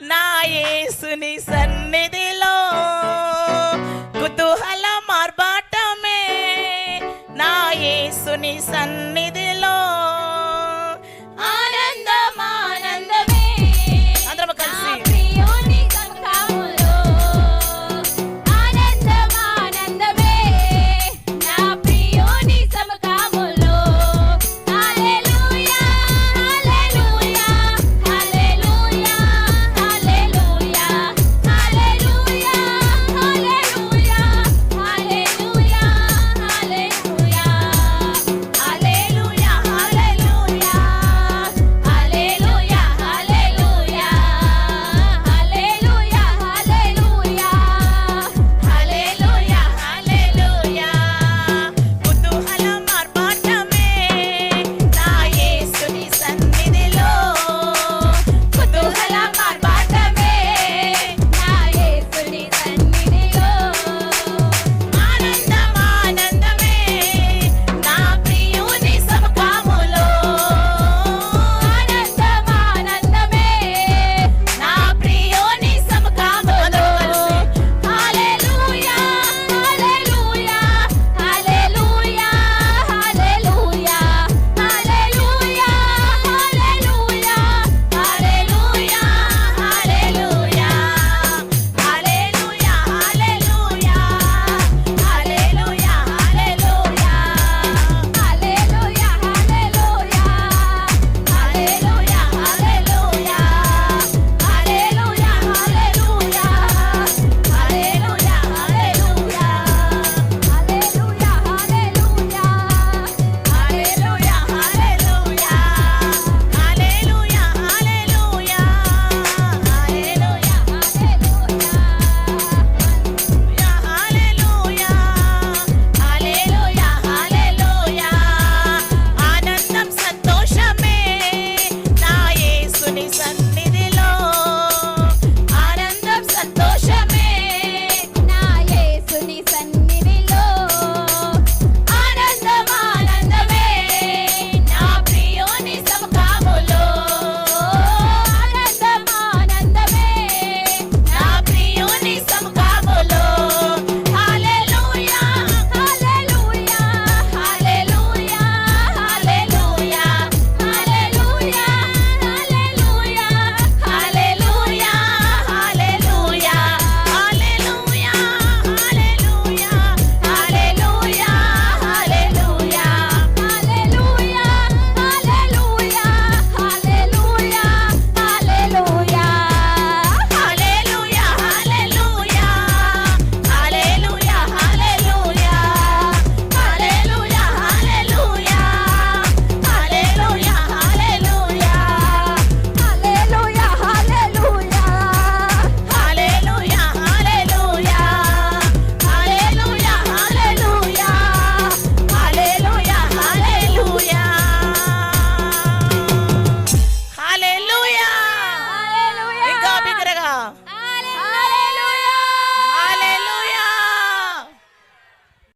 నా యేసుని సన్నిధిలో కుతూహల మార్బాటమే. నా యేసుని సన్నిధిలో